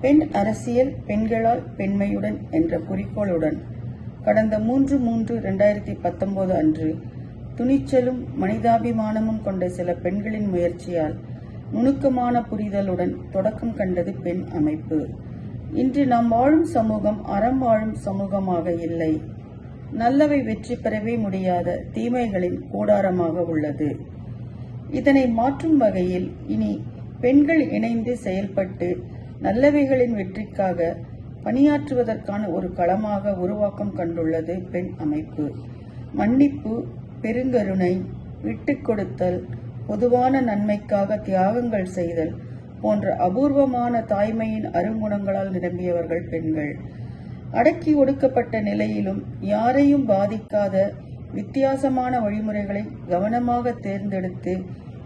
பெண் அரசியல் பெண்களால் பெண்மையுடன் என்ற குறிக்கோளுடன் கடந்த மூன்று மூன்று இரண்டாயிரத்தி பத்தொன்பது அன்று துணிச்சலும் மனிதாபிமானமும் கொண்ட சில பெண்களின் முயற்சியால் நுணுக்கமான புரிதலுடன் தொடக்கம் கண்டது பெண் அமைப்பு. இன்று நாம் வாழும் சமூகம் அறம் வாழும் சமூகமாக இல்லை. நல்லவை வெற்றி பெறவே முடியாத தீமைகளின் கூடாரமாக உள்ளது. இதனை மாற்றும் வகையில் இனி பெண்கள் இணைந்து செயல்பட்டு நல்லவைகளின் வெற்றிக்காக பணியாற்றுவதற்கான ஒரு களமாக உருவாக்கம் கண்டுள்ளது பெண் அமைப்பு. மன்னிப்பு பெருங்கருணை விட்டுக் கொடுத்தல் பொதுவான நன்மைக்காக தியாகங்கள் செய்தல் போன்ற அபூர்வமான தாய்மையின் அருங்குணங்களால் நிரம்பியவர்கள் பெண்கள். அடக்கி ஒடுக்கப்பட்ட நிலையிலும் யாரையும் பாதிக்காத வித்தியாசமான வழிமுறைகளை கவனமாக தேர்ந்தெடுத்து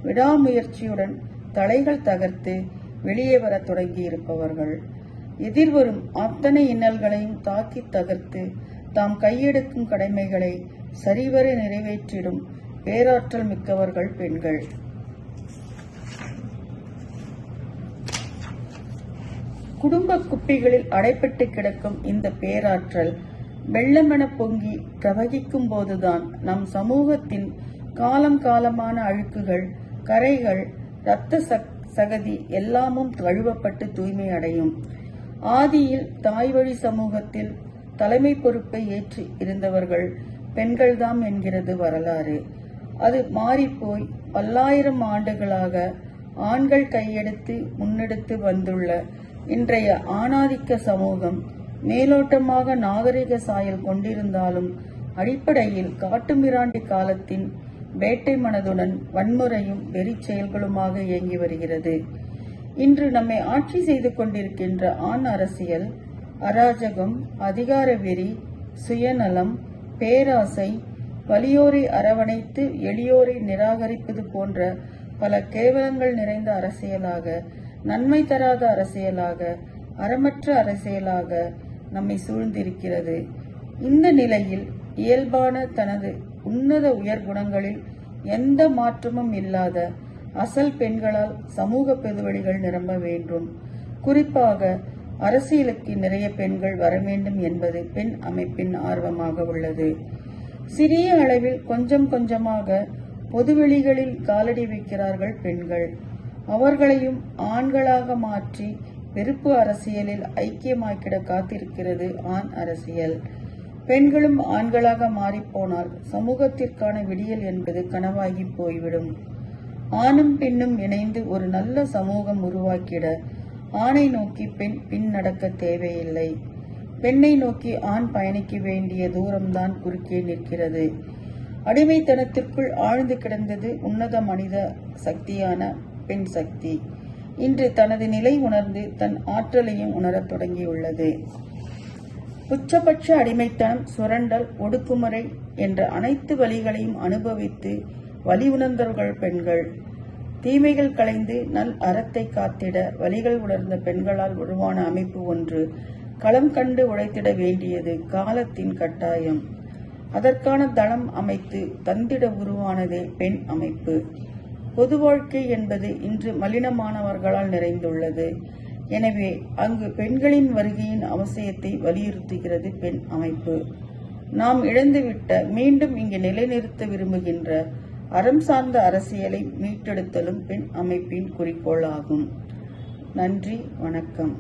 விடாமுயற்சியுடன் தலைகள் தகர்த்து வெளியே வரத் தொடங்கி இருப்பவர்கள். எதிர்வரும் அத்தனை இன்னல்களையும் தாக்கி தகர்த்து தாம் கையெடுக்கும் கடமைகளை சரிவர நிறைவேற்றிடும் பேராற்றல் மிக்கவர்கள் பெண்கள். குடும்ப குப்பிகளில் அடைப்பட்டு கிடக்கும் இந்த பேராற்றல் வெள்ளமென பொங்கி பிரவகிக்கும் போதுதான் நம் சமூகத்தின் காலம் காலமான அழுக்குகள் கரைகள் இரத்த சக்தி சகதி எல்லாமும் கழுவப்பட்டு தூய்மை அடையும். ஆதியில் தாய்வழி சமூகத்தில் தலைமை பொறுப்பை ஏற்றி இருந்தவர்கள் பெண்கள்தாம் என்கிறது வரலாறு. அது மாறிப்போய் பல்லாயிரம் ஆண்டுகளாக ஆண்கள் கையெடுத்து முன்னெடுத்து வந்துள்ள இன்றைய ஆணாதிக்க சமூகம் மேலோட்டமாக நாகரிக சாயல் கொண்டிருந்தாலும் அடிப்படையில் காட்டுமிராண்டி காலத்தின் வேட்டை மனதுடன் வன்முறையும் வெறிச் செயல்களுமாக இயங்கி வருகிறது. இன்று நம்மை ஆட்சி செய்து கொண்டிருக்கின்ற ஆண் அரசியல் அராஜகம் அதிகார வெறி சுயநலம் பேராசை வலியோரை அரவணைத்து எளியோரை நிராகரிப்பது போன்ற பல கேவலங்கள் நிறைந்த அரசியலாக நன்மை தராத அரசியலாக அறமற்ற அரசியலாக நம்மை சூழ்ந்திருக்கிறது. இந்த நிலையில் இயல்பான தனது உன்னத உயர் குணங்களில் எந்த மாற்றமும் இல்லாத அசல் பெண்களால் சமூக பெருவழிகள் நிரம்ப வேண்டும். குறிப்பாக அரசியலுக்கு நிறைய பெண்கள் வர வேண்டும் என்பது பெண் அமைப்பின் ஆர்வமாக உள்ளது. சிறிய அளவில் கொஞ்சம் கொஞ்சமாக பொதுவெளிகளில் காலடி வைக்கிறார்கள் பெண்கள். அவர்களையும் ஆண்களாக மாற்றி வெறுப்பு அரசியலில் ஐக்கியமாக்கிட காத்திருக்கிறது ஆண் அரசியல். பெண்களும் ஆண்களாக மாறிப்போனால் சமூகத்திற்கான விடியல் என்பது கனவாகி போய்விடும். ஆணும் பெண்ணும் இணைந்து ஒரு நல்ல சமூகம் உருவாக்கிட ஆணை நோக்கி பெண் பின் நடக்க தேவையில்லை. பெண்ணை நோக்கி ஆண் பயணிக்க வேண்டிய தூரம்தான் குறுக்கே நிற்கிறது. அடிமைத்தனத்திற்குள் ஆழ்ந்து கிடந்தது உன்னத மனித சக்தியான பெண் சக்தி. இன்று தனது நிலை உணர்ந்து தன் ஆற்றலையும் உணரத் தொடங்கியுள்ளது. உச்சபட்ச அடிமைத்தனம் சுரண்டல் ஒடுக்குமுறை என்ற அனைத்து வழிகளையும் அனுபவித்து வலி உணர்ந்தவர்கள் பெண்கள். தீமைகள் களைந்து நல் அறத்தை காத்திட வழிகள் உணர்ந்த பெண்களால் உருவான அமைப்பு ஒன்று களம் கண்டு உழைத்திட வேண்டியது காலத்தின் கட்டாயம். அதற்கான தளம் அமைத்து தந்திட உருவானதே பெண் அமைப்பு. பொது வாழ்க்கை என்பது இன்று மலினமானவர்களால் நிறைந்துள்ளது. எனவே அங்கு பெண்களின் வருகையின் அவசியத்தை வலியுறுத்துகிறது பெண் அமைப்பு. நாம் இழந்துவிட்ட மீண்டும் இங்கு நிலைநிறுத்த விரும்புகின்ற அறம் சார்ந்த அரசியலை மீட்டெடுத்தலும் பெண் அமைப்பின் குறிக்கோளாகும். நன்றி வணக்கம்.